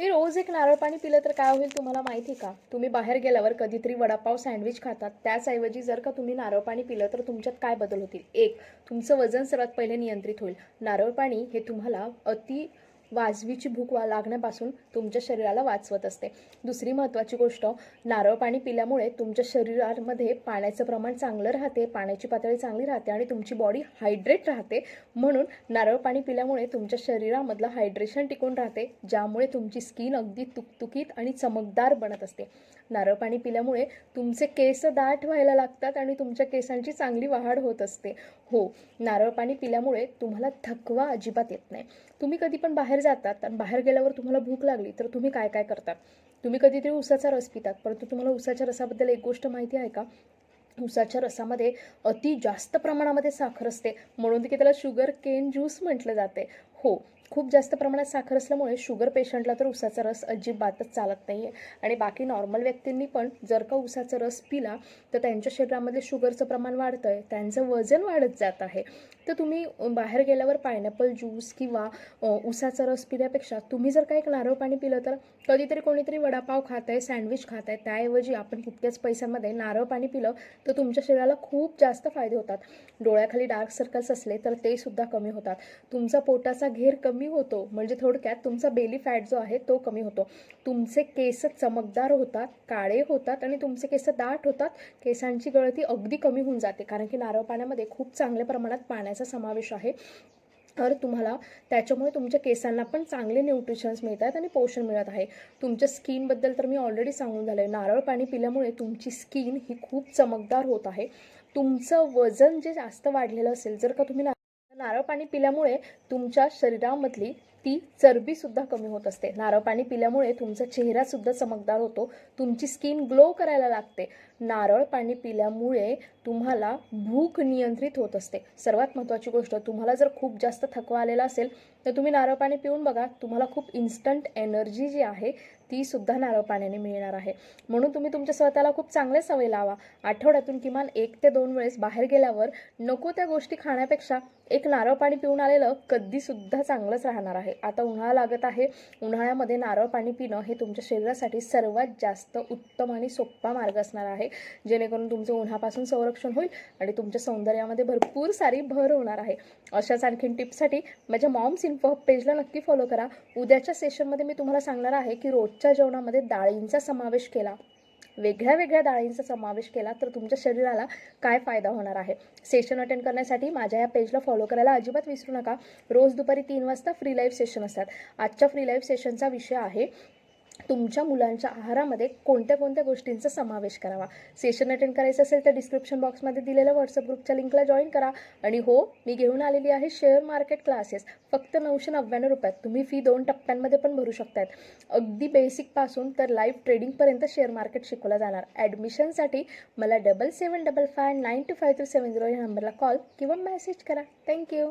हे रोज एक नारळ पाणी पिलं तर काय होईल तुम्हाला माहिती का? तुम्ही बाहेर गेल्यावर कधीतरी वडापाव सँडविच खातात. त्याचऐवजी जर का तुम्ही नारळ पाणी पिलं तर तुमच्यात काय बदल होतील? एक तुमचं वजन सर्वात पहिले नियंत्रित होईल. नारळ पाणी हे तुम्हाला अति वाजवीची भूक वा लागण्यापासून तुमच्या शरीराला वाचवत असते. दुसरी महत्त्वाची गोष्ट नारळ पाणी पिल्यामुळे तुमच्या शरीरामध्ये पाण्याचं प्रमाण चांगलं राहते पाण्याची पातळी चांगली राहते आणि तुमची बॉडी हायड्रेट राहते. म्हणून नारळ पाणी पिल्यामुळे तुमच्या शरीरामधलं हायड्रेशन टिकून राहते ज्यामुळे तुमची स्किन अगदी तुकतुकीत आणि चमकदार बनत असते. नारळ पाणी पिल्यामुळे तुमचे केस दाट व्हायला लागतात आणि तुमच्या केसांची चांगली वाढ होत असते. हो नारळ पाणी पिल्यामुळे तुम्हाला थकवा अजिबात येत नाही. तुम्ही कधी पण बाहेर जातात आणि बाहेर गेल्यावर तुम्हाला भूक लागली तर तुम्ही काय काय करतात तुम्ही कधीतरी उसाचा रस पितात परंतु तुम्हाला उसाच्या रसाबद्दल एक गोष्ट माहिती आहे का? उसाच्या रसामध्ये अति जास्त प्रमाणामध्ये साखर असते म्हणून की त्याला शुगर केन ज्यूस म्हटलं जाते. हो खूप जास्त प्रमाणात साखर असल्यामुळे शुगर पेशंटला तर उसाचा रस अजिबातच चालत नाही आहे आणि बाकी नॉर्मल व्यक्तींनी पण जर का उसाचा रस पिला तर त्यांच्या शरीरामध्ये शुगरचं प्रमाण वाढतं आहे त्यांचं वजन वाढत जात आहे. तर तुम्ही बाहेर गेल्यावर पायनॅपल ज्यूस किंवा उसाचा रस पिण्यापेक्षा तुम्ही जर का एक नारळ पाणी पिलं तर कधीतरी कोणीतरी वडापाव खात आहे सँडविच खात आहे त्याऐवजी आपण तितक्याच पैशामध्ये नारळ पाणी पिलं तर तुमच्या शरीराला खूप जास्त फायदे होतात. डोळ्याखाली डार्क सर्कल्स असले तर ते सुद्धा कमी होतात. तुमचा पोटाचा घेर कमी कमी होतो. म्हणजे थोडक्यात तुमचा बेली फॅट जो आहे तो कमी होतो. तुमचे केस चमकदार होतात काळे होतात आणि तुमचे केस दाट होतात. केसांची गळती अगदी कमी होऊन जाते. कारण की नारळ पाण्यामध्ये खूप चांगल्या प्रमाणात पाण्याचा समावेश आहे. तर तुम्हाला त्याच्यामुळे तुमच्या केसांना पण चांगले न्यूट्रिशन्स मिळत आहेत आणि पोषण मिळत आहे. तुमच्या स्किनबद्दल तर मी ऑलरेडी सांगून झालं. आहे नारळ पाणी पिल्यामुळे तुमची स्किन ही खूप चमकदार होत आहे. तुमचं वजन जे जास्त वाढलेलं असेल जर का तुम्ही नारळ पाणी पिल्यामुळे तुमच्या शरीरामधली ती चरबीसुद्धा कमी होत असते. नारळ पाणी पिल्यामुळे तुमचा चेहरासुद्धा चमकदार होतो. तुमची स्किन ग्लो करायला लागते. नारळ पाणी पिल्यामुळे तुम्हाला भूक नियंत्रित होत असते. सर्वात महत्त्वाची गोष्ट तुम्हाला जर खूप जास्त थकवा आलेला असेल तर तुम्ही नारळ पाणी पिऊन बघा. तुम्हाला खूप इन्स्टंट एनर्जी जी आहे ती सुद्धा नारळ पाण्याने मिळणार आहे. म्हणून तुम्ही तुमच्या स्वतःला खूप चांगले सवय लावा. आठवड्यातून किमान एक ते दोन वेळेस बाहेर गेल्यावर नको त्या गोष्टी खाण्यापेक्षा एक नारळ पाणी पिऊन आलेलं कधीसुद्धा चांगलंच राहणार आहे. आता उन्हाळा लागत आहे. उन्हाळ्यामध्ये नारळ पाणी पिणं हे तुमच्या शरीरासाठी सर्वात जास्त उत्तम आणि सोपा मार्ग असणार आहे. जेणेकरून तुमचं उन्हापासून संरक्षण होईल आणि तुमच्या सौंदर्यामध्ये भरपूर सारी भर होणार आहे. अशाच आणखीन टिप्ससाठी माझ्या मॉम्स इन्फो पेजला नक्की फॉलो करा. उद्याच्या सेशनमध्ये मी तुम्हाला सांगणार आहे की रोज रोजच्या जेवणामध्ये डाळींचा समावेश केला. वेगळ्या वेगळ्या डाळींचा समावेश केला तर तुमच्या शरीराला काय फायदा होणार आहे? सेशन अटेंड करण्यासाठी माझ्या या पेजला फॉलो करायला अजिबात विसरू नका. रोज दुपारी तीन वाजता फ्री लाईव्ह सेशन असतात. आजच्या फ्री लाईव्ह सेशनचा विषय आहे तुमच्या मुलांच्या आहारामध्ये कोणत्या कोणत्या गोष्टींचा समावेश करावा? सेशन अटेंड करायचं असेल तर डिस्क्रिप्शन बॉक्समध्ये दिलेल्या व्हॉट्सअप ग्रुपच्या लिंकला जॉईन करा. आणि हो मी घेऊन आलेली आहे शेअर मार्केट क्लासेस फक्त नऊशे नव्याण्णव रुपयात. तुम्ही फी दोन टप्प्यांमध्ये पण भरू शकतात अगदी बेसिकपासून तर लाईव्ह ट्रेडिंगपर्यंत शेअर मार्केट शिकवलं जाणार. ॲडमिशनसाठी मला double seven double five nine two five three seven zero या नंबरला कॉल किंवा मेसेज करा. थँक्यू